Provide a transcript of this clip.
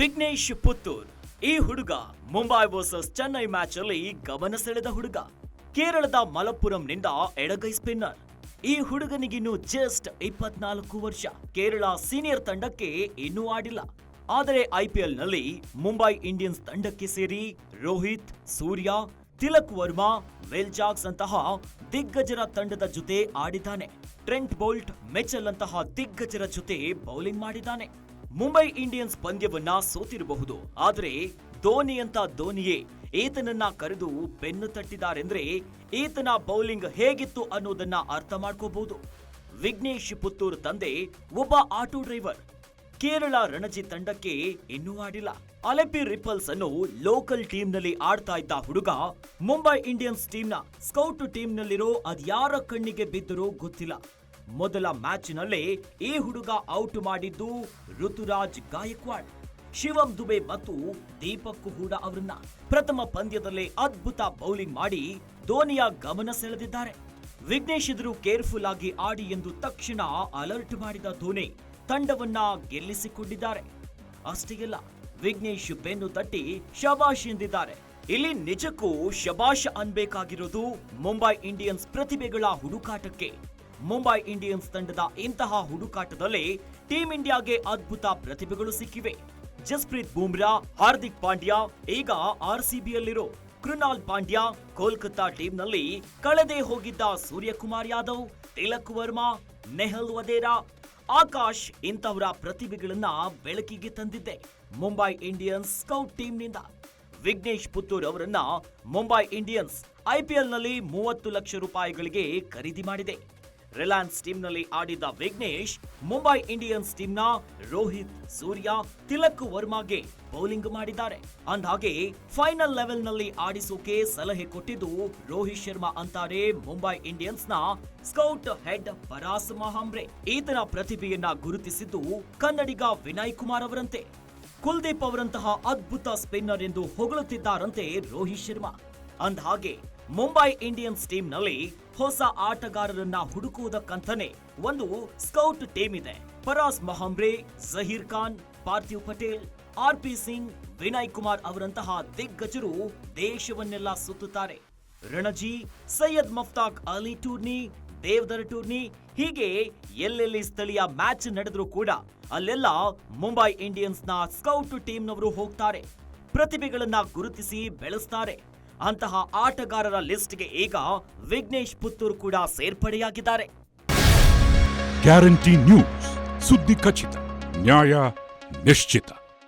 ವಿಘ್ನೇಶ್ ಪುತ್ತೂರ್. ಈ ಹುಡುಗ Mumbai versus Chennai match ಅಲ್ಲಿ ಗಮನ ಸೆಳೆದ ಹುಡುಗ. ಕೇರಳದ ಮಲಪ್ಪುರಂನಿಂದ ಎಡಗೈ ಸ್ಪಿನ್ನರ್ ಈ ಹುಡುಗನಿಗಿನ್ನು ಜಸ್ಟ್ ಇಪ್ಪತ್ನಾಲ್ಕು ವರ್ಷ. ಕೇರಳ ಸೀನಿಯರ್ ತಂಡಕ್ಕೆ ಇನ್ನೂ ಆಡಿಲ್ಲ. ಆದರೆ ಐಪಿಎಲ್ನಲ್ಲಿ ಮುಂಬೈ ಇಂಡಿಯನ್ಸ್ ತಂಡಕ್ಕೆ ಸೇರಿ ರೋಹಿತ್, ಸೂರ್ಯ, ತಿಲಕ್ ವರ್ಮಾ ವೆಲ್ ಜಾಕ್ಸ್ ಅಂತಹ ದಿಗ್ಗಜರ ತಂಡದ ಜೊತೆ ಆಡಿದ್ದಾನೆ. ಟ್ರೆಂಟ್ ಬೋಲ್ಟ್ ಮೆಚಲ್ ಅಂತಹ ದಿಗ್ಗಜರ ಜೊತೆ ಬೌಲಿಂಗ್ ಮಾಡಿದ್ದಾನೆ. ಮುಂಬೈ ಇಂಡಿಯನ್ಸ್ ಪಂದ್ಯವನ್ನ ಸೋತಿರಬಹುದು. ಆದರೆ ಧೋನಿ ಅಂತ ಧೋನಿಯೇ ಏತನನ್ನ ಕರೆದು ಬೆನ್ನು ತಟ್ಟಿದಾರೆಂದ್ರೆ ಏತನ ಬೌಲಿಂಗ್ ಹೇಗಿತ್ತು ಅನ್ನೋದನ್ನ ಅರ್ಥ ಮಾಡ್ಕೋಬಹುದು. ವಿಘ್ನೇಶ್ ಪುತ್ತೂರ್ ತಂದೆ ಒಬ್ಬ ಆಟೋ ಡ್ರೈವರ್. ಕೇರಳ ರಣಜಿ ತಂಡಕ್ಕೆ ಇನ್ನೂ ಆಡಿಲ್ಲ. ಅಲೆಪಿ ರಿಪಲ್ಸ್ ಅನ್ನು ಲೋಕಲ್ ಟೀಮ್ನಲ್ಲಿ ಆಡ್ತಾ ಇದ್ದ ಹುಡುಗ ಮುಂಬೈ ಇಂಡಿಯನ್ಸ್ ಟೀಮ್ನ ಸ್ಕೌಟ್ ಟೀಮ್ನಲ್ಲಿರೋ ಅದ್ಯಾರ ಕಣ್ಣಿಗೆ ಬಿದ್ದರೂ ಗೊತ್ತಿಲ್ಲ. ಮೊದಲ ಮ್ಯಾಚ್ನಲ್ಲೇ ಈ ಹುಡುಗ ಔಟ್ ಮಾಡಿದ್ದು ಋತುರಾಜ್ ಗಾಯಕ್ವಾಡ್. ಶಿವಂ ದುಬೆ ಮತ್ತು ದೀಪಕ್ ಹೂಡ ಅವರನ್ನ ಪ್ರಥಮ ಪಂದ್ಯದಲ್ಲೇ ಅದ್ಭುತ ಬೌಲಿಂಗ್ ಮಾಡಿ ಧೋನಿಯ ಗಮನ ಸೆಳೆದಿದ್ದಾರೆ. ವಿಘ್ನೇಶ್ ಎದುರು ಕೇರ್ಫುಲ್ ಆಗಿ ಆಡಿ ಎಂದು ತಕ್ಷಣ ಅಲರ್ಟ್ ಮಾಡಿದ ಧೋನಿ ತಂಡವನ್ನ ಗೆಲ್ಲಿಸಿಕೊಂಡಿದ್ದಾರೆ. ಅಷ್ಟೇ ಅಲ್ಲ, ವಿಘ್ನೇಶ್ ಬೆನ್ನು ತಟ್ಟಿ ಶಬಾಷ್ ಎಂದಿದ್ದಾರೆ. ಇಲ್ಲಿ ನಿಜಕ್ಕೂ ಶಬಾಷ್ ಅನ್ಬೇಕಾಗಿರೋದು ಮುಂಬೈ ಇಂಡಿಯನ್ಸ್ ಪ್ರತಿಭೆಗಳ ಹುಡುಕಾಟಕ್ಕೆ. ಮುಂಬೈ ಇಂಡಿಯನ್ಸ್ ತಂಡದ ಇಂತಹ ಹುಡುಕಾಟದಲ್ಲಿ ಟೀಂ ಇಂಡಿಯಾಗೆ ಅದ್ಭುತ ಪ್ರತಿಭೆಗಳು ಸಿಕ್ಕಿವೆ. ಜಸ್ಪ್ರೀತ್ ಬೂಮ್ರಾ, ಹಾರ್ದಿಕ್ ಪಾಂಡ್ಯ, ಈಗ ಆರ್ಸಿಬಿಯಲ್ಲಿರೋ ಕೃಣಾಲ್ ಪಾಂಡ್ಯ ಕೋಲ್ಕತ್ತಾ ಟೀಮ್ನಲ್ಲಿ ಕಳೆದೇ ಹೋಗಿದ್ದ ಸೂರ್ಯಕುಮಾರ್ ಯಾದವ್, ತಿಲಕ್ ವರ್ಮಾ, ನೆಹಲ್ ವದೇರಾ, ಆಕಾಶ್ ಇಂಥವರ ಪ್ರತಿಭೆಗಳನ್ನ ಬೆಳಕಿಗೆ ತಂದಿದ್ದೆ. ಮುಂಬೈ ಇಂಡಿಯನ್ಸ್ ಸ್ಕೌಟ್ ಟೀಮ್ನಿಂದ ವಿಘ್ನೇಶ್ ಪುತ್ತೂರ್ ಅವರನ್ನ ಮುಂಬೈ ಇಂಡಿಯನ್ಸ್ ಐಪಿಎಲ್ನಲ್ಲಿ ಮೂವತ್ತು ಲಕ್ಷ ರೂಪಾಯಿಗಳಿಗೆ ಖರೀದಿ ಮಾಡಿದೆ. ರಿಲಯನ್ಸ್ ಟೀಮ್ನಲ್ಲಿ ಆಡಿದ್ದ ವಿಘ್ನೇಶ್, ಮುಂಬೈ ಇಂಡಿಯನ್ಸ್ ಟೀಮ್ನ ರೋಹಿತ್ ಸೂರ್ಯ, ತಿಲಕ್ ವರ್ಮಾಗೆ ಬೌಲಿಂಗ್ ಮಾಡಿದ್ದಾರೆ. ಅಂದ್ಹಾಗೆ, ಫೈನಲ್ ಲೆವೆಲ್ನಲ್ಲಿ ಆಡಿಸೋಕೆ ಸಲಹೆ ಕೊಟ್ಟಿದ್ದು ರೋಹಿತ್ ಶರ್ಮಾ ಅಂತಾರೆ ಮುಂಬೈ ಇಂಡಿಯನ್ಸ್ನ ಸ್ಕೌಟ್ ಹೆಡ್ ಪರಾಸ್ ಮಹಾಂಬ್ರೆ ಈತನ ಪ್ರತಿಭೆಯನ್ನ ಗುರುತಿಸಿದ್ದು ಕನ್ನಡಿಗ ವಿನಯ್ ಕುಮಾರ್ ಅವರಂತೆ. ಕುಲ್ದೀಪ್ ಅವರಂತಹ ಅದ್ಭುತ ಸ್ಪಿನ್ನರ್ ಎಂದು ಹೊಗಳುತ್ತಿದ್ದಾರಂತೆ ರೋಹಿತ್ ಶರ್ಮಾ. ಅಂದ್ಹಾಗೆ ಮುಂಬೈ ಇಂಡಿಯನ್ಸ್ ಟೀಮ್ನಲ್ಲಿ ಹೊಸ ಆಟಗಾರರನ್ನ ಹುಡುಕುವುದಕ್ಕಂತಾನೆ ಒಂದು ಸ್ಕೌಟ್ ಟೀಮ್ ಇದೆ. ಪರಾಸ್ ಮೊಹಮ್ರೆ ಜಹೀರ್ ಖಾನ್, ಪಾರ್ಥಿವ್ ಪಟೇಲ್, ಆರ್ ಪಿ ಸಿಂಗ್, ವಿನಯ್ ಕುಮಾರ್ ಅವರಂತಹ ದಿಗ್ಗಜರು ದೇಶವನ್ನೆಲ್ಲ ಸುತ್ತುತ್ತಾರೆ. ರಣಜಿ, ಸೈಯದ್ ಮಫ್ತಾಕ್ ಅಲಿ ಟೂರ್ನಿ, ದೇವದರ್ ಟೂರ್ನಿ, ಹೀಗೆ ಎಲ್ಲೆಲ್ಲಿ ಸ್ಥಳೀಯ ಮ್ಯಾಚ್ ನಡೆದ್ರೂ ಕೂಡ ಅಲ್ಲೆಲ್ಲ ಮುಂಬೈ ಇಂಡಿಯನ್ಸ್ನ ಸ್ಕೌಟ್ ಟೀಮ್ನವರು ಹೋಗ್ತಾರೆ. ಪ್ರತಿಭೆಗಳನ್ನ ಗುರುತಿಸಿ ಬೆಳೆಸ್ತಾರೆ. ಅಂತಹ ಆಟಗಾರರ ಲಿಸ್ಟ್ಗೆ ಈಗ ವಿಘ್ನೇಶ್ ಪುತ್ತೂರ್ ಕೂಡ ಸೇರ್ಪಡೆಯಾಗಿದ್ದಾರೆ. ಗ್ಯಾರಂಟಿ ನ್ಯೂಸ್ ಸುದ್ದಿ ಖಚಿತ ನ್ಯಾಯ ನಿಶ್ಚಿತ.